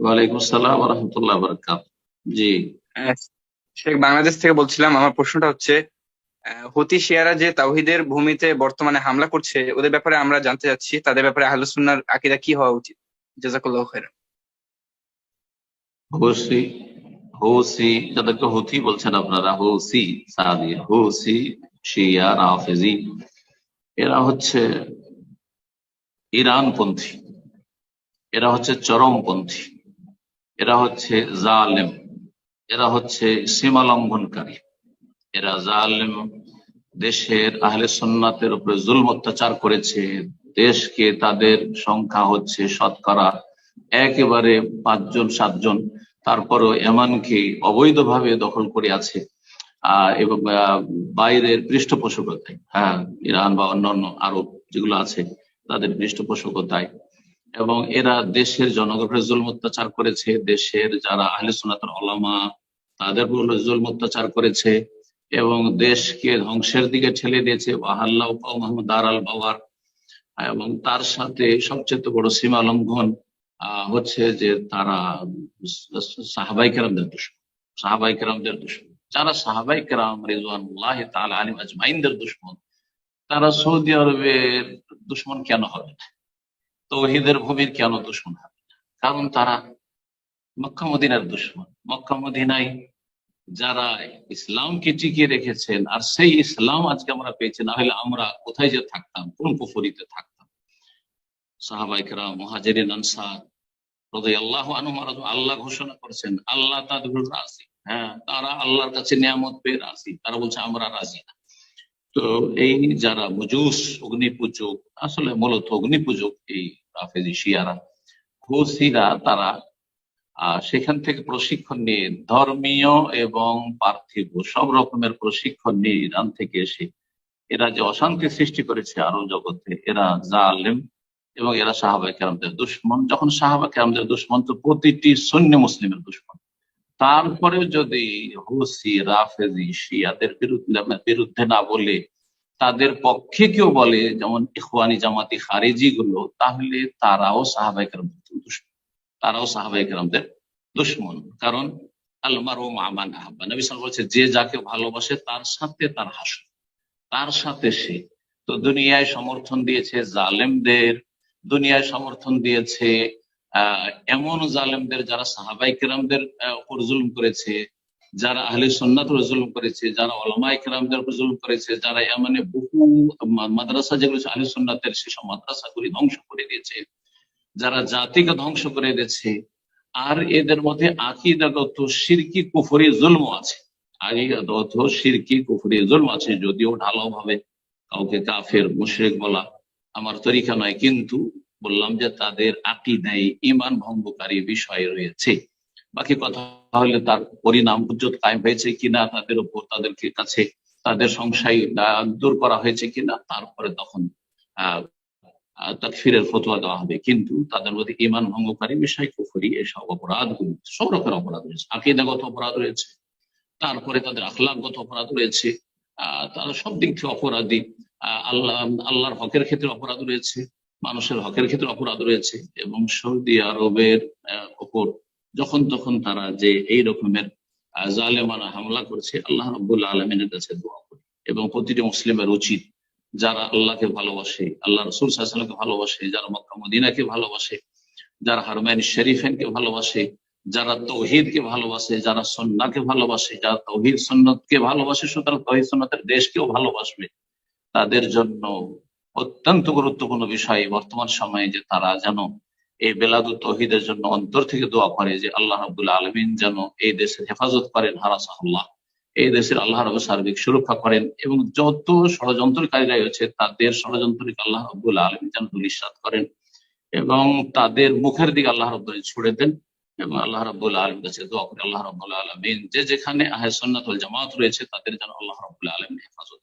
ওয়ালাইকুম আসসালাম রহমতুল্লাহ বরকাত জি। শেখ বাংলাদেশ থেকে বলছিলাম আমার প্রশ্নটা হচ্ছে হুতি শিয়ারা যে তাওহিদের ভূমিতে বর্তমানে হামলা করছে ওদের ব্যাপারে আমরা জানতে চাচ্ছি তাদের ব্যাপারে আহলুস সুন্নাহর আকীদা কি হওয়া উচিত? জাযাকাল্লাহু খাইরান হুসি হুসি যাদেরকে হুথি বলছেন আপনারা হুসি সাদিয়া হুসি শিয়া রাফেজি এরা হচ্ছে ইরানপন্থী এরা হচ্ছে চরমপন্থী। এরা হচ্ছে জালেম, এরা হচ্ছে সীমা লঙ্ঘনকারী এরা জালেম, দেশের আহলে সন্ন্যাতের উপরে জুলম অত্যাচার করেছে, দেশকে তাদের সংখ্যা হচ্ছে শতকরা একেবারে পাঁচজন, সাতজন, তারপরও এমনকি অবৈধভাবে দখল করে আছে এবং বাইরের পৃষ্ঠপোষকতায় হ্যাঁ ইরান বা অন্যান্য আরব যেগুলো আছে, তাদের পৃষ্ঠপোষকতায়। এবং এরা দেশের জনগণের জুলম অত্যাচার করেছে, দেশের যারা আহলে সুন্নাতের ওলামা তাদের উপর অত্যাচার করেছে এবং দেশকে ধ্বংসের দিকে ঠেলে দিয়েছে। ওয়াহাল্লাহ মোহাম্মদ দার আল বাবার এবং তার সাথে সবচেয়ে বড় সীমা লঙ্ঘন হচ্ছে যে তারা সাহাবাই কেরামদের দুশ্মন, সাহাবাই কেরামদের দুশ্মন। যারা সাহাবাই কেরাম রিজওয়ানুল্লাহ তাআলা আলিম আজমাইনদের দুশ্মন, তারা সৌদি আরবের দুশ্মন কেন হবে না? তৌহিদের ভূমির কেন দুশ্মন হবে কারণ তারা মক্কা দুশ্মন। মক্কা যারা ইসলামকে টিকিয়ে রেখেছেন, আর সেই ইসলাম আজকে আমরা পেয়েছি, না হলে আমরা কোথায় যে থাকতাম, কোন পুফরিতে থাকতাম? সাহাবাইকরা মহাজেরিন, আনসার হৃদয় আল্লাহ আল্লাহ ঘোষণা করেছেন, আল্লাহ তাদের রাজি। হ্যাঁ তারা আল্লাহর কাছে নিয়ামত পেয়ে রাজি। তারা বলছে, আমরা রাজি না। তো এই যারা মুজুস অগ্নি পূজক আসলে মূলত অগ্নি পূজক এই রাফেজি শিয়ারা, খুসিরা তারা সেখান থেকে প্রশিক্ষণ নিয়ে ধর্মীয় এবং পার্থিব সব রকমের প্রশিক্ষণ নিয়ে ইরান থেকে এসে এরা যে অশান্তি সৃষ্টি করেছে আরও জগতে। এরা জালেম এবং এরা সাহাবা কেরামদের দুশ্মন। যখন সাহাবা কেরামদের দুশ্মন, তো প্রতিটি সৈন্য মুসলিমের দুশ্মন। তারপরে যদি হুসি রাফেজি, শিয়াদের বিরুদ্ধে বিরুদ্ধে না বলে তাদের পক্ষে কেউ বলে, যেমন ইখওয়ানি জামাতি খারিজি গুলো, তাহলে তারাও সাহাবাই তারাও সাহাবাই কেরামদের দুশ্মন। কারণ আলমার ও মামান আহ্বান বলছে, যে যাকে ভালোবাসে, তার সাথে তার হাসন তার সাথে সে। তো দুনিয়ায় সমর্থন দিয়েছে জালেমদের, দুনিয়ায় সমর্থন দিয়েছে এমন জালেমদের যারা সাহাবাই কেরামদের উপর জুলুম করেছে, যারা আহলে সন্ন্যাত জুলুম করেছে, যারা ওলামাই কেরামদের উপর জুলুম করেছে, যারা এমন বহু মাদ্রাসা যেগুলো আহলে সন্ন্যাতের সেসব মাদ্রাসাগুলি ধ্বংস করে দিয়েছে, যারা জাতিকে ধ্বংস করে দিয়েছে, আর এদের মধ্যে আকিদাগত সিরকি কুফরি জুলম আছে। আকিদাগত সিরকি কুফরি জুলম আছে, যদিও ঢালাও ভাবে কাউকে কাফের, মুশরিক বলা আমার তরিকা নয়, কিন্তু বললাম যে তাদের আকিদায় ইমান ভঙ্গকারী বিষয় রয়েছে। বাকি কথা হলে তার পরিণাম হুজ্জত কায়েম হয়েছে কিনা তাদের উপর তাদেরকে কাছে তাদের সংশয় দূর করা হয়েছে কিনা তারপরে তখন তাকফিরের ফতোয়া দেওয়া হবে। কিন্তু তাদের মধ্যে ইমান ভঙ্গকারী বিষয় কুফরি এসব অপরাধগুলি সব রকমের অপরাধ রয়েছে। আকিদাগত অপরাধ রয়েছে তারপরে তাদের আখলাকগত অপরাধ রয়েছে আহ তারা সব দিক থেকে অপরাধী আহ, আল্লাহ আল্লাহর হকের ক্ষেত্রে অপরাধ রয়েছে। মানুষের হকের ক্ষেত্রে অপরাধ রয়েছে এবং সৌদি আরবের ওপর যখন তখন তারা যে এই রকমের জালেমানা হামলা করছে, আল্লাহ রব্বুল্লা আলমিনের কাছে দোয়া করি। এবং প্রতিটি মুসলিমের উচিত যারা আল্লাহকে ভালোবাসে, আল্লাহ রসুল সাল্লামকে ভালোবাসে, যারা মক্কা মদিনাকে ভালোবাসে, যারা হারমাইন শরীফেনকে ভালোবাসে, যারা তৌহিদকে ভালোবাসে, যারা সন্নাকে ভালোবাসে, যারা তৌহিদ সন্ন্যতকে ভালোবাসে, সুতরাং তৌহিদ সন্ন্যতের দেশকেও ভালোবাসবে। তাদের জন্য অত্যন্ত গুরুত্বপূর্ণ বিষয় বর্তমান সময়ে যে তারা যেন এই বেলাদু তহিদের জন্য অন্তর থেকে দোয়া করে যে আল্লাহ রাবুল্লাহ আলমিন যেন এই দেশের হেফাজত করেন হারাসাল্লাহ এই দেশের আল্লাহ রব সার্বিক সুরক্ষা করেন এবং যত ষড়যন্ত্রকারীরা রয়েছে, তাদের ষড়যন্ত্রকে আল্লাহ রব্বুল আলমী যেন দুলিশাত করেন এবং তাদের মুখের দিকে আল্লাহ রব ছুড়ে দেন এবং আল্লাহ রব্বুল আলম কাছে দোয়া করে, আল্লাহ রব্বুল আলমিন যে যেখানে আহে সন্ন্যত ওয়াল জামাত রয়েছে, তাদের যেন আল্লাহ রব্বুল আলমিন হেফাজত